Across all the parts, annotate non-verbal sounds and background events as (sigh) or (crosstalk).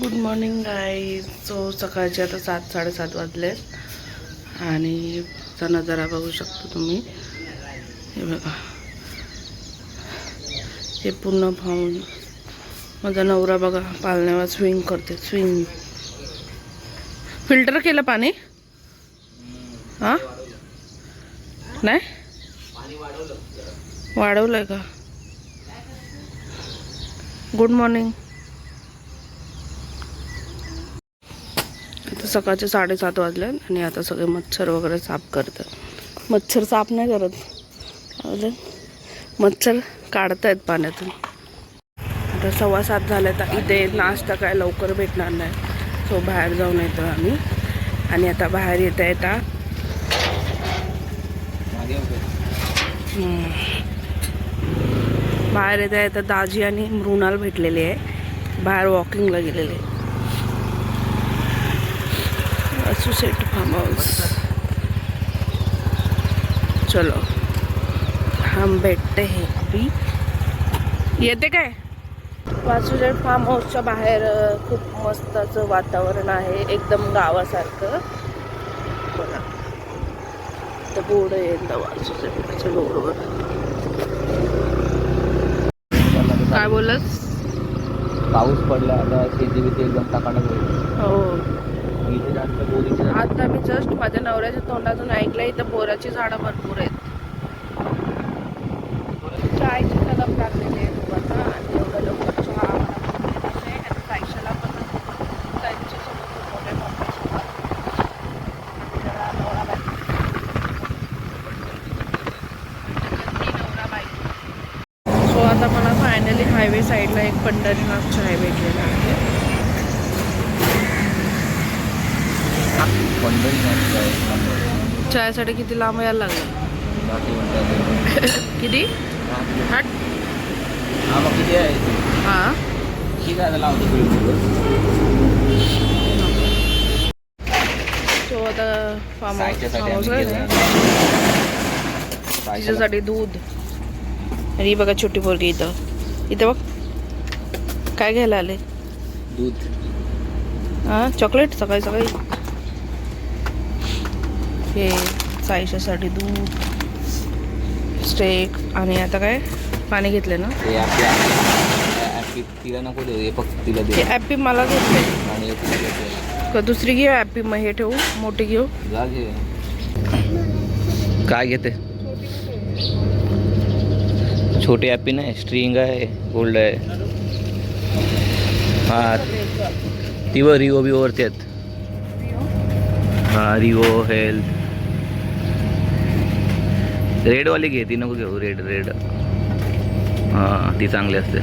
Good morning guys so सकाळचे आता सात साडेसात वाजले आणि चा नजारा बघू शकतो तुम्ही. हे बघा. हे पूर्ण पाहून माझा नवरा बघा पालण्यावर स्विंग करते स्विंग फिल्टर केलं पाणी? हां? नाही? वाढवलंय का? गुड मॉर्निंग सकाळचे साडेसात वाजले आणि आता सगळे मच्छर वगैरे साफ करतात. मच्छर साफ नाही करत. अजून मच्छर आहेत पाण्यातून. आता सव्वा सात झाले तर इथे नाश्ता काय लवकर भेटणार नाही. सो बाहेर जाऊन येतो आम्ही. आणि आता बाहेर येता येता बाहेर येता येता दाजी आणि मृणाल भेटलेली आहे. बाहेर वॉकिंगला गेलेले आहे असोसिएट फार्म हाऊस चलो हम बैठते हैं अभी। येते काय? वासुदेव फार्म हाऊसच्या बाहेर खूप मस्त असं वातावरण आहे एकदम गावासारखं. बघा. तर बोर्ड आहे एकदा वासुदेवाच्या बोर्डवर काय बोलस? पाऊस पडला आता शेती बिती एकदम टाकाटाक होईल. हो. आता मी जस्ट माझ्या नवऱ्याच्या तोंडातून ऐकलं इथं बोराची झाडं भरपूर आहेत. चायची कलम लागलेली आहे लोकांना आणि एवढं लवकर चहा आम्हाला आणि सायशाला पण त्यांच्यासोबत मोठ्या पप्पासोबत नवरा बाईक सो आता मला फायनली हायवे साईडला एक पंढरीनाथचा हायवे भेटलेला आहे. चायसाठी किती लांब यायला लागलं? (laughs) किती? आठ. मग किती आहे? हां. ठीक आहे. सो आता फार्म हाऊस तिच्यासाठी दूध. आणि बघा छोटी पोरगी इथं. इथं बघ. काय घ्यायला आले? दूध. हां चॉकलेट सकाळी सकाळी. हे साईशासाठी दूध स्टेक आणि आता काय? पाणी घेतले ना? ते ॲपी तिला नको देऊ हे फक्त तिला दे. ॲपी मला घेतले आणि. का दुसरी घेऊ ॲपी मग हे ठेवू मोठी घेऊ. जा घे. काय घेते? छोटी ॲपी नाही स्ट्रिंग आहे गोल्ड आहे. हा ती वर रिओ बिओवरती आहेत. हा रिओ हेल्थ. रेडवाली घे ती नको घेऊ रेड रेड. हां ती चांगली असते.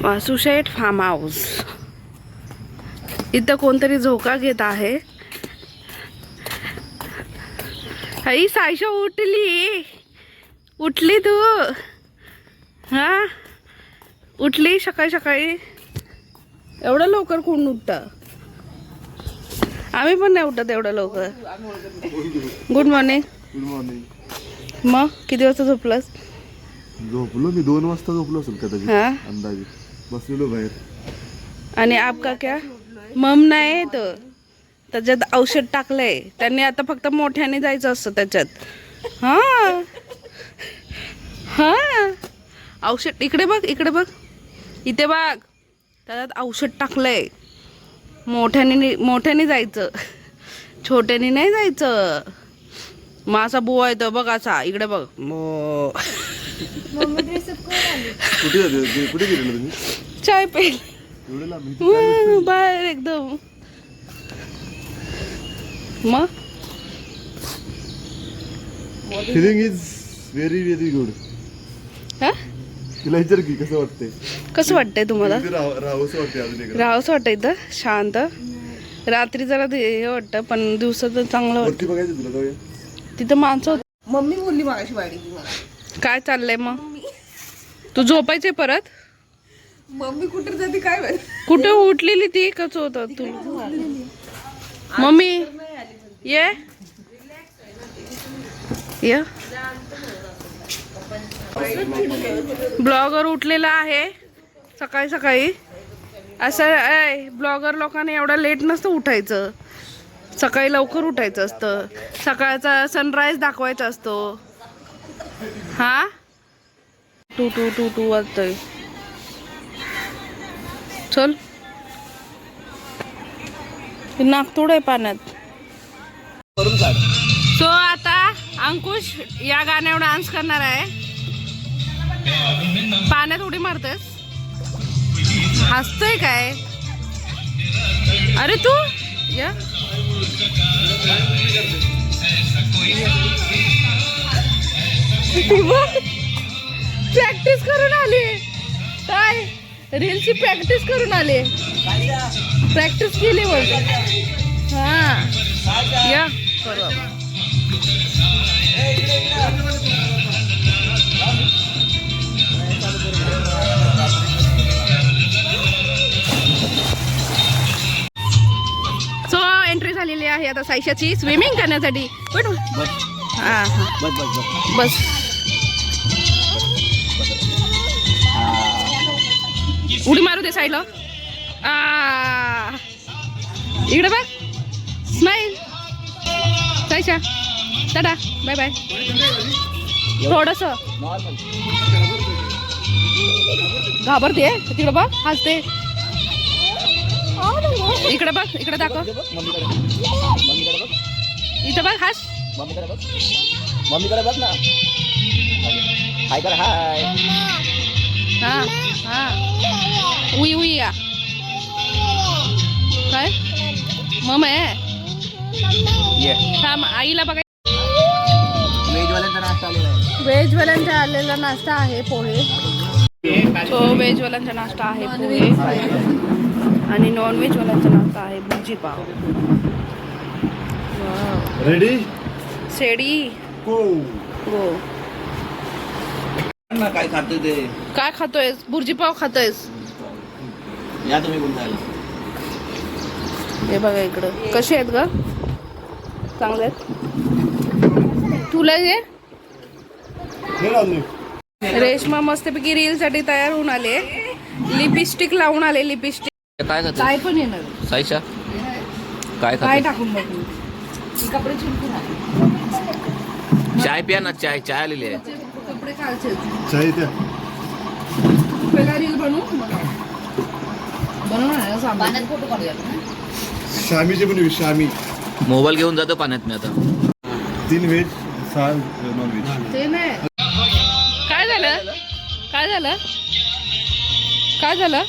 वासुशेठ फार्म हाऊस इथं कोणतरी झोका घेत आहे. आई सायशा उठली. उठली तू. हा? उठली सकाळी सकाळी. एवढं लवकर कोण उठतं? आम्ही पण नाही उठत एवढं लवकर. गुड मॉर्निंग गुड मॉर्निंग मग किती वाजता झोपलंस? झोपलो मी दोन वाजता झोपलो असेल कदाचित हा? अंदाजे. बसलेलो बाहेर. आणि आपका क्या मम नाही येत त्याच्यात औषध टाकलंय. त्यांनी आता फक्त मोठ्याने जायचं असतं त्याच्यात. हा. हा. औषध इकडे बघ इकडे बघ. इथे बघ. त्याच्यात औषध टाकलंय. मोठ्याने मोठ्याने जायचं. छोट्याने नाही जायचं. मग असा बुवा येतो बघ असा इकडे बघ. मो कुठे जाते गे- कुठे गेलेलो तुम्ही? चाय पेल एवढे लांब इथे मग बाहेर एकदम. मग? Feeling is very very good हा? तिला विचार की कसं वाटतंय? कसं वाटतंय तुम्हाला? इथे राहावं राहावंसं वाटतंय अजून एक राहावंसं वाटतं इथं? शांत? रात्री जरा ते हे वाटतं पण दिवसाचं चांगलं वाटतं. वरती बघायचं तुला जाऊया. तिथं माणसं होती. मम्मी बोलली मागाशी वाडी की मला. काय चाललंय मग? तू झोपायचे परत? मम्मी कुठे जाते काय माहीत? कुठे उठलेली ती कच होत तू? मम्मी ये. ये. ब्लॉगर उठलेला आहे. सकाळी सकाळी. असं ब्लॉगर लोकांनी एवढा लेट नसतं उठायचं. सकाळी लवकर उठायचं असतं. सकाळचा सनराईज दाखवायचा असतो. हा? टू टू टू टू वाजतोय चल. नागतोड आहे पाण्यात. सो आता अंकुश या गाण्यावर डान्स करणार आहे. पाण्यात उडी मारतेस? हसतोय काय? अरे तू? या. प्रॅक्टिस करून आली. काय? रीलची प्रॅक्टिस करून आली. प्रॅक्टिस केली बोलतो हा. या. करू झालेली आहे आता सायशाची स्विमिंग करण्यासाठी. हा हा. बस उडी मारू दे साईडला. आ. इकडे बघ. Smile Saisha tata. Bye bye थोडस. घाबरते. तिकडे बघ. हसते. इकडे बघ इकडे दाखव. इथं बघ हास. मम्मीकडे बघ ना हाय कर हाय हा हा. उई उई या. काय? मम आहे. ये थांब आईला बघा मेजवाल्यांचा नाश्ता आलेला आलेला नाश्ता आहे पोहे. हो, तो व्हेजवाल्यांचा नाश्ता आहे पोहे. आणि नॉन व्हेजवाल्यांचा नाश्ता आहे भुर्जी पाव. रेडी शेडी गो गो ना काय खाते ते? काय खातोयस भुर्जी पाव खातोयस. या तुम्ही हे बघा इकडं. कसे आहेत ग? चांगले आहेत? तुला ये हे. रेशमा मस्तपैकी रील साठी तयार होऊन आले. लिपस्टिक लावून आले लिपस्टिक काय खाते काय पण येणार. साईशा? काय काय खाते टाकून बघू. कपडे आले चाय प्या ना चाय चाय आलेली आहे. कपडे कालचे चाय त्या पहिला रील बनवू? बनवणार सांग पाण्यात फोटो काढूया आपण? शामीचे पण शामी मोबाईल घेऊन जातो पाण्यात मी आता. तीन व्हेज सहा नॉन व्हेज ते नाही. काय झालं? काय झालं? काय झालं?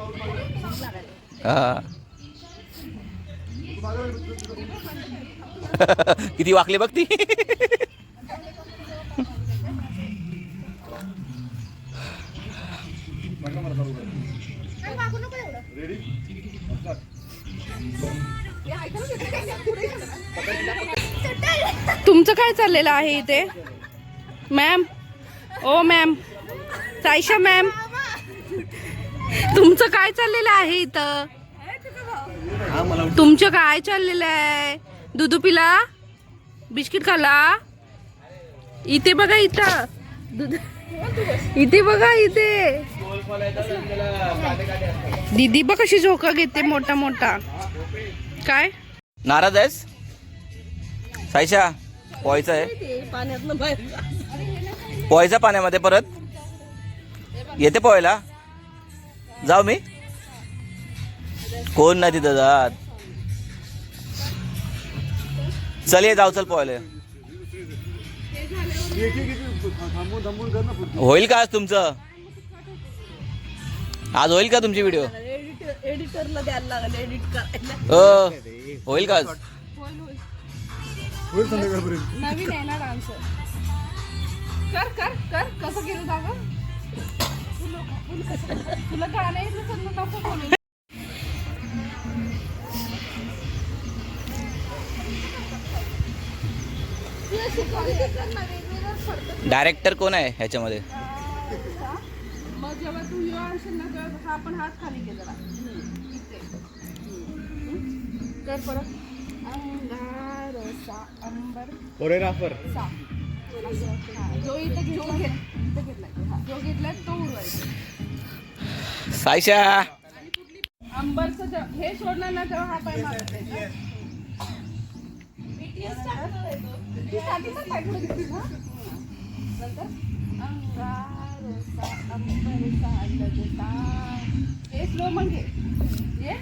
(laughs) किती वाकले बघ ती. तुमचं काय चाललेलं आहे इथे? मॅम ओ मॅम सायशा मॅम तुमचं काय चाललेलं आहे इथं? तुमचं काय चाललेलं आहे? दुधू पिला? बिस्किट खाला? इथे बघा इथं. दूध इथे बघा इथे. दीदी बघ कशी झोका घेते मोठा मोठा. काय? नाराज आहेस? साईशा पोहायचं आहे. पाण्यातनं बाहेर पोहायचा पाण्यामध्ये परत. येते पोहायला? जाऊ मी? कोण नाही तिथं जात. चल ये जाऊ चल पोहले होईल का आज तुमचं? आज होईल का तुमची व्हिडिओ हो, होईल का आज? कर कर कर. कसं केलं दादा तुला गाणं येतं तर मग नको बोलू. डायरेक्टर कोण आहे ह्याच्यामध्ये? मग जेव्हा तू हिरो आणशील ना तेव्हा हा पण हात खाली केला इथे. हम्म. कर परत. अंगारसा अंबर. कोरिओग्राफर. सा. जो इथं घेतला इथं घेतलाय. हा. जो घेतलाय तो उरवायचा सायशा. अंबरचं हे सोडणार ना तेव्हा हा पाय मारत हे? स्लो मग (laughs) घे ये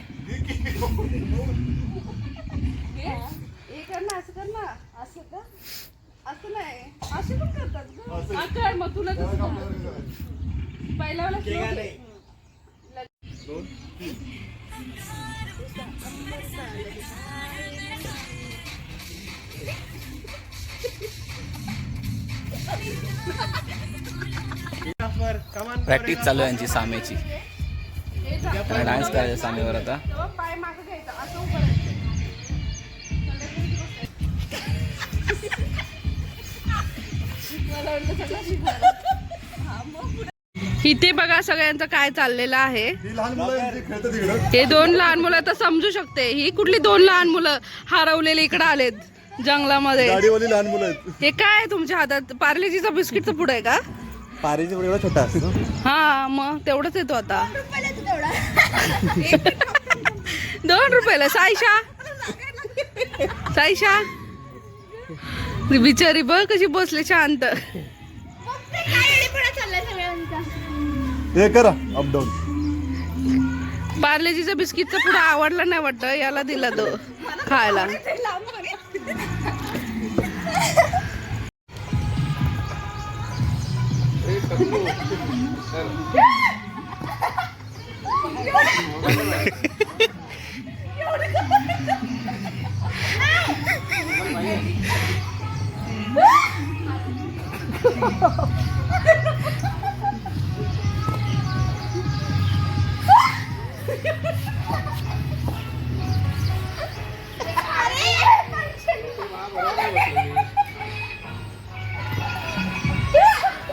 ये. हे कर ना असं कर ना असं का असं नाही असे पण करतात गं. हा कर मग तुला तसं जमलं. पहिल्या वेळेला slow घे. प्रॅक्टिस चालू आहे यांची सामेची. त्यांना डान्स करायचा सामेवर आता. मला वाटलं सगळं शिकवायला. इथे बघा सगळ्यांचं काय चाललेलं आहे. ही लहान मुलं जे खेळतात तिकडं हे दोन लहान मुलं तर समजू शकते. ही कुठली दोन लहान मुलं हरवलेले इकडे आलेत जंगलामध्ये. गाडीवाली लहान मुलं हे काय आहे तुमच्या हातात? पार्लेजीचा बिस्किटचं पुढं आहे का? पारीचे एवढा छोटा असतो. हा मग तेवढंच येतो आता. दोन रुपयाला. सायशा? सायशा? बिचारी बघ कशी बसली शांत. हे करा अपडाऊन पार्लेजीचा बिस्किटचा पुढं आवडला नाही वाटतं याला दिला तो खायला. (laughs)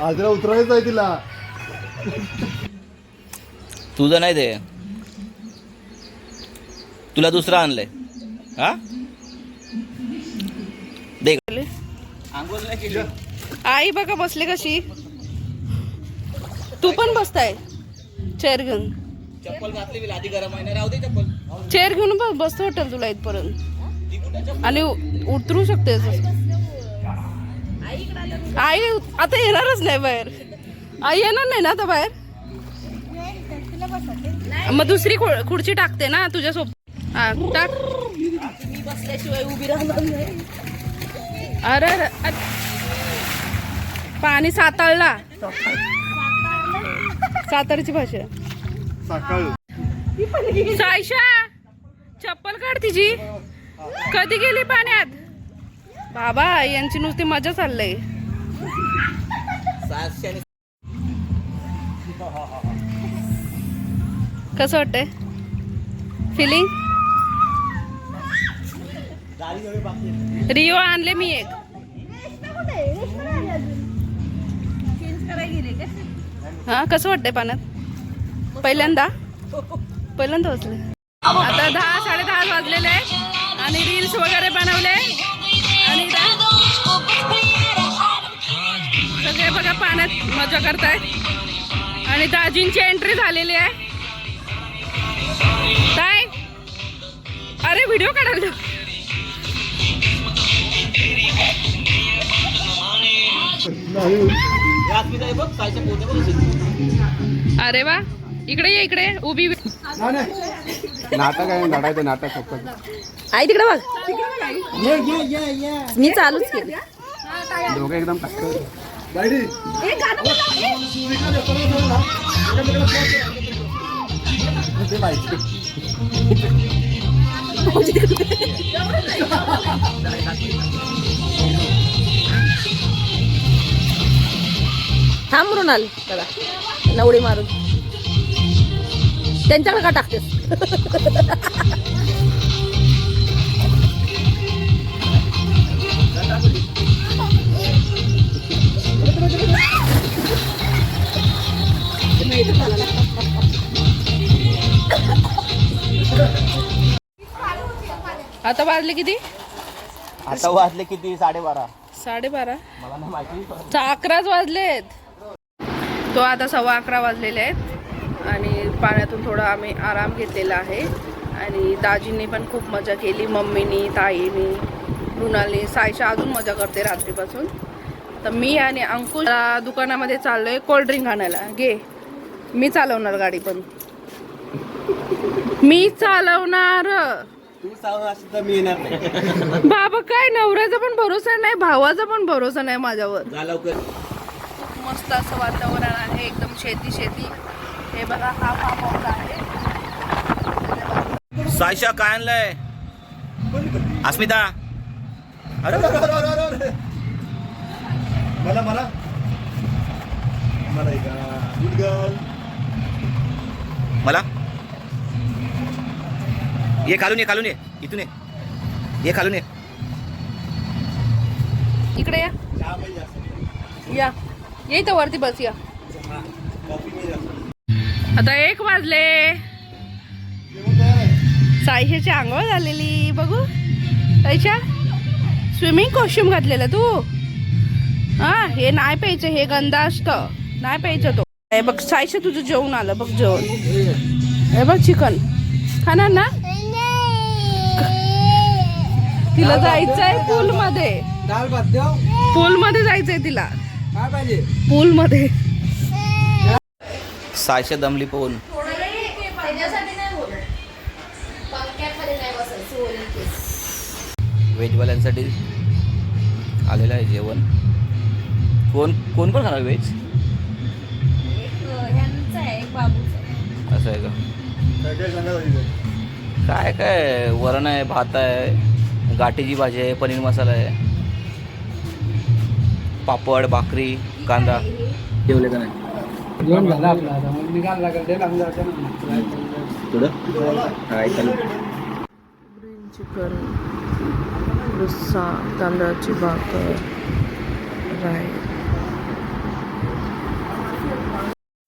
आजरा उतरायचं आहे तिला. तुझं नाही ते. तुला दुसरं आणलंय. हा? दे आंघोळ नाही केली. आई बघा बसले कशी. तू पण बसताय. चेअर घेऊन. चप्पल घातली मी आधी गरम आहे ना राहू दे चप्पल. चेअर घेऊन बस बसतो वाटेल तुला इथपर्यंत. आणि उतरू शकते आई आता येणारच नाही बाहेर. आई येणार नाही ना आता बाहेर? मग दुसरी खु- खुर्ची टाकते ना तुझ्या सोबत. हा टाक. मी बसल्याशिवाय उभी राहणार नाही अरे. पाणी साताळला. सातारची भाषा. सायशा चप्पल काढ तिची. कधी गेली पाण्यात? बाबा यांची नुसती मजा चाललंय. कसं वाटतंय? फिलिंग रिओ आणले मी एक. हा कसं वाटतंय पाण्यात? पहिल्यांदा? पहिल्यांदा वाजले आता दहा साडे दहा वाजलेले आणि रील्स वगैरे बनवले. सगळे बघा पाण्यात मजा करतायत आणि दाजींची एंट्री झालेली आहे. काय अरे व्हिडिओ काढायला अरे वा इकडे ये इकडे. उभी नाटक आहे नाटक नाटक फक्त. आई तिकडे बघ. मी चालूच केली. दोघं एकदम थांब मृणाल. दादा नवडी मारून. त्यांच्याकडे का टाकतेस? आता वाजले किती? आता वाजले किती? साडेबारा. साडेबारा? मला ना माहिती. अकराच वाजलेत. तो आता सव्वा अकरा वाजलेले आहेत. आणि पाण्यातून थोडा आम्ही आराम घेतलेला आहे. आणि दाजींनी पण खूप मजा केली मम्मीनी ताईनी मृणाली सायशा अजून मजा करते रात्रीपासून. तर मी आणि अंकुश दुकानामध्ये चाललोय कोल्ड्रिंक आणायला. घे. मी चालवणार गाडी पण. मी चालवणार. बाबा काय नवऱ्याचा पण भरोसा नाही भावाचा पण भरोसा नाही माझ्यावर. खूप मस्त असं वातावरण आहे एकदम शेती शेती हे बघा हा फार्म आहे. सायशा काय आणलंय? अस्मिता. अरे. मला मला. मला एक गुड गर्ल मला? ये खालून ये खालून ये. इथून ये. ये खालून ये. इकडे या. या. ये इथं वरती बस या. आता एक वाजले. साईशाची आंघोळ झालेली बघू. साईशा स्विमिंग कॉस्ट्युम घातलेलं तू. हा हे नाही प्यायचं हे गंदा असतं नाही प्यायचं तो. हे बघ साईशा तुझं जेवण आलं बघ जेवण. हे बघ चिकन. खाणार ना? तिला जायचंय पूल मध्ये. पूल मध्ये जायचंय तिला. पूल मध्ये. सायशा दमली पोहून. व्हेजवाल्यांसाठी आलेलं आहे जेवण. कोण कोण कोण खाणार व्हेज असं आहे का? काय काय काय काय? वरण आहे भात आहे गाठीची भाजी आहे पनीर मसाला आहे. पापड भाकरी कांदा. जेवले का नाही? झालं आपलं आता मग निघायला लागेल ते काय ग्रीन चिकन रस्सा तांदळाची भाकर राय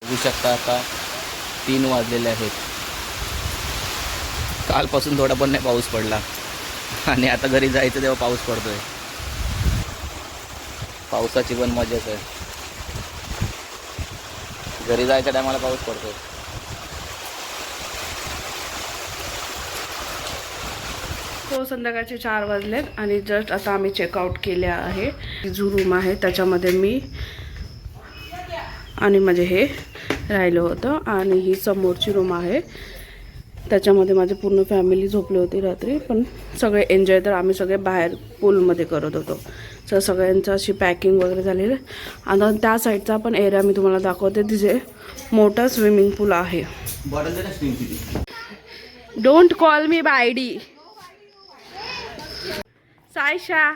बघू शकता आता तीन वाजलेले आहेत. कालपासून थोडा पण नाही पाऊस पडला. आणि आता घरी जायचं तेव्हा पाऊस पडतोय. पावसाची पण मजाच आहे. घरी जायच्या टायमाला पाऊस पडतो हो संध्याकाळचे चार वाजलेत आणि जस्ट आता आम्ही चेकआउट केले आहे. जो रूम आहे त्याच्यामध्ये मी आणि म्हणजे हे राहिलं होतं. आणि ही समोरची रूम आहे. त्याच्यामध्ये माझी पूर्ण फॅमिली झोपली होती रात्री पण सगळे एन्जॉय तर आम्ही सगळे बाहेर पूलमध्ये करत होतो. तर सगळ्यांचं अशी पॅकिंग वगैरे झालेलं आहे. आता त्या साईडचा पण एरिया मी तुम्हाला दाखवते तिथे मोठा स्विमिंग पूल आहे. Don't call me by D Saisha.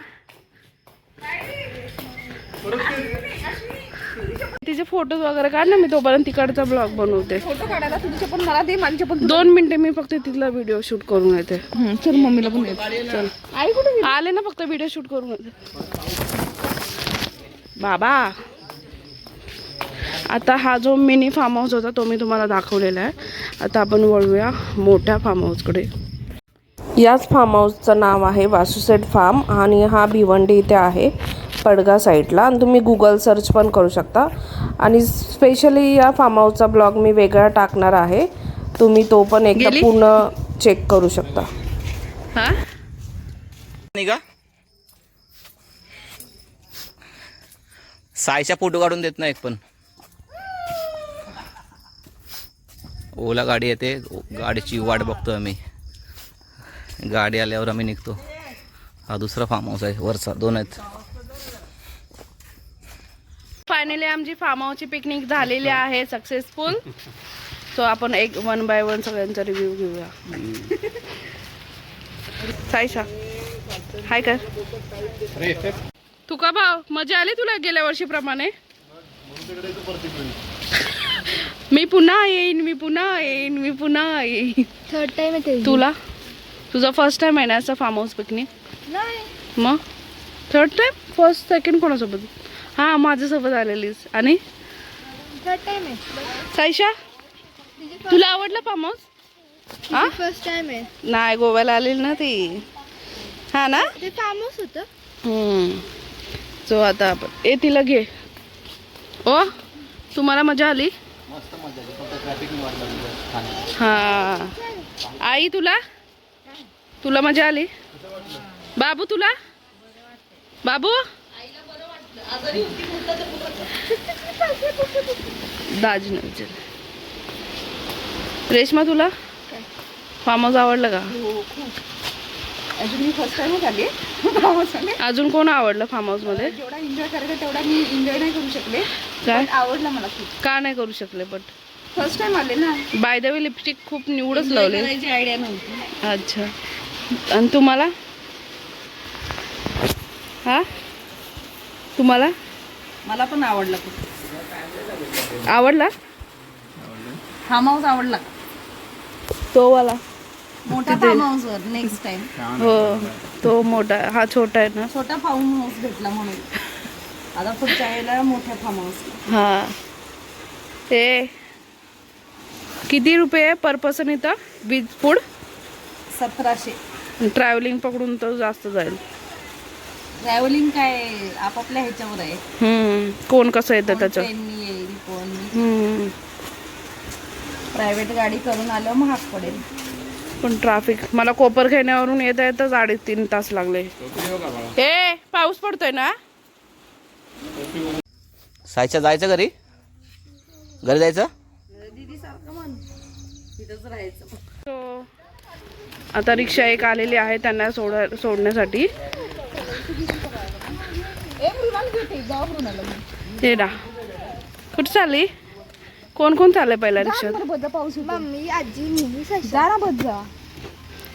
तिचे फोटोज वगैरे काढ ना मी तोपर्यंत तिकडचा ब्लॉग बनवते. फोटो काढायला तुझे पण मला दे माझे पण दोन मिनिटे मी फक्त तिथला व्हिडिओ शूट करून येते. चल मम्मीला पण चल. आई कुठे आले ना फक्त व्हिडिओ शूट करून येते. बाबा. आता हा जो मिनी फार्म हाऊस होता तो मी तुम्हाला दाखवलेला आहे. आता आपण वळूया मोठ्या फार्म हाऊसकडे याच फार्म हाऊसचं नाव आहे वासुसेट फार्म आणि हा भिवंडी इथे आहे. पडगा साईडला आणि तुम्ही गुगल सर्च पण करू शकता. आणि स्पेशली या फार्म हाऊसचा ब्लॉग मी वेगळा टाकणार आहे. तुम्ही तो पण एकदा पूर्ण चेक करू शकता. निघा. सायशा फोटो काढून देत नाही एक पण. ओला गाडी येते. गाडीची वाट बघतो आम्ही. गाडी आल्यावर आम्ही निघतो. हा दुसरा फार्म हाऊस आहे वरचा. दोन आहेत. फायनली आमची फार्म हाऊसची पिकनिक झालेली आहे सक्सेसफुल सो आपण एक वन बाय वन सगळ्यांचा रिव्ह्यू घेऊया. साईशा हाय कर. तू का भाव मजा आली तुला गेल्या वर्षीप्रमाणे? मी पुन्हा येईन मी पुन्हा येईन मी पुन्हा येईन. थर्ड टाइम आहे तुला? तुझा फर्स्ट टाइम आहे ना असं फार्म हाऊस पिकनिक नाही. मग? थर्ड टाइम फर्स्ट सेकंड कोणासोबत? हां माझ्यासोबत आलेलीस. आणि? साईशा तुला आवडलं फार्म हाऊस हा? फर्स्ट टाइम आहे. नाही गोव्याला आलेली ना ती. हा ना? ते फार्म हाऊस होतं. हम्म. सो आता आपण ए तिला घे. ओ तुम्हाला मजा आली? हा. आई तुला? तुला मजा आली? बाबू तुला? बाबू? दाजी विचार रेश्मा तुला? फार्म हाऊस आवडलं का? अजून मी फर्स्ट टाइमच आली आहे. अजून कोण आवडलं फार्म हाऊसमध्ये जेवढा एन्जॉय करायचा तेवढा मी एन्जॉय नाही करू शकले. काय? आवडला मला खूप. का नाही करू शकले बट फर्स्ट टाइम आले ना. बाय द वे लिपस्टिक खूप निवडच लावले. आयडिया नव्हती. अच्छा. आणि तुम्हाला? हा? तुम्हाला? मला पण आवडला खूप. आवडला? फार्म हाऊस आवडला. तो वाला. मोठ्या फार्म हाऊस वर नेक्स्ट टाइम हो तो मोठा हा छोटा आहे ना. छोटा फार्म हाऊस भेटला म्हणून. आता पुढच्या वेळेला मोठ्या फार्म हाऊस हा. ते किती रुपये पर पर्सन इथं? विथ फूड सतराशे. ट्रॅव्हलिंग पकडून तर जास्त जाईल. ट्रॅव्हलिंग काय आपापल्या ह्याच्यावर आहे. हम्म. कोण कसं येतं त्याचं? ट्रेननी येईल कोण हम्म. प्रायव्हेट गाडी करून आल्यावर महाग पडेल. पण ट्रॅफिक मला कोपर खेण्यावरून येता येतच अडीच तीन तास लागले. ए पाऊस पडतोय ना? सायच्या जायचं घरी? घरी जायचं? आता रिक्षा एक आलेली आहे त्यांना सोड सोडण्यासाठी. हे ना. कुठे चालली? कोण कोण चाललंय पहिल्या रिक्षात मम्मी आजी मी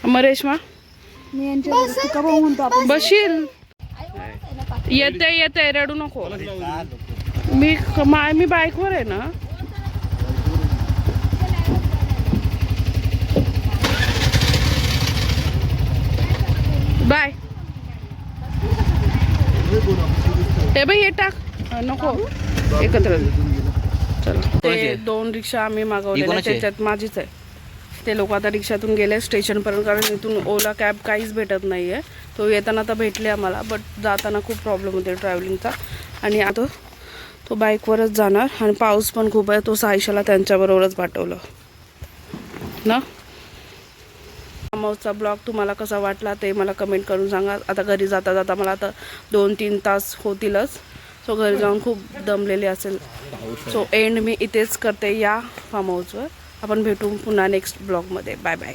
मग रेश्मा? बशील? येते येते रडू नको. मी मा- मी बाईकवर आहे ना. बाय. हे बाई हे टाक. नको. एकत्र चला. ते? दोन रिक्षा आम्ही मागवलेल्या आहे? त्याच्यात माझीच आहे. ते लोक आता रिक्षातून गेले स्टेशनपर्यंत कारण इथून ओला कॅब काहीच भेटत नाही आहे तो येताना तर भेटले आम्हाला बट जाताना खूप प्रॉब्लेम होते ट्रॅव्हलिंगचा आणि आता तो बाईकवरच जाणार आणि पाऊस पण खूप आहे. तो सायशाला त्यांच्याबरोबरच पाठवलं. ना? मामाचा ब्लॉग तुम्हाला कसा वाटला ते मला कमेंट करून सांगा. आता घरी जाता जाता मला आता दोन तीन तास होतीलच. सो घरी जाऊन खूप दमलेले असेल. सो एंड मी इथेच करते या फार्म हाऊसवर आपण भेटू पुन्हा नेक्स्ट ब्लॉगमध्ये बाय बाय